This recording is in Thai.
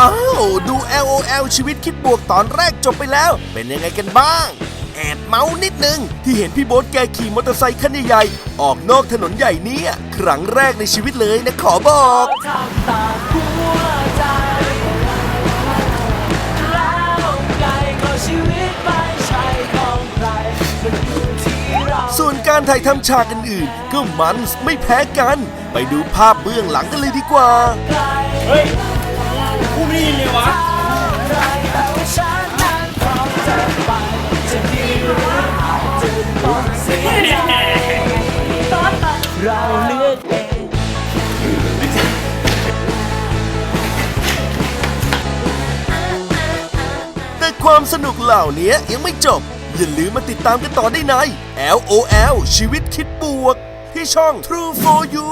อ้าวดู LOL ชีวิตคิดบวกตอนแรกจบไปแล้ว เป็นยังไงกันบ้าง แอบเมาส์นิดนึง ที่เห็นพี่โบ๊ทแกขี่มอเตอร์ไซค์คันใหญ่ๆออกนอกถนนใหญ่เนี้ครั้งแรกในชีวิตเลยนะขอบอกทำตามหัวใจแล้วไงก็ชีวิตไม่ใช่ของใครมันอยู่ที่เราส่วนการถ่ายทำฉากอื่นๆ ก็มันไม่แพ้กัน ไปดูภาพเบื้องหลังกันเลยดีกว่า เราเลือกเองแต่ความสนุกเหล่านี้ยังไม่จบ อย่าลืมมาติดตามกันต่อได้ใน LOL ชีวิตคิดบวก ที่ช่อง True for You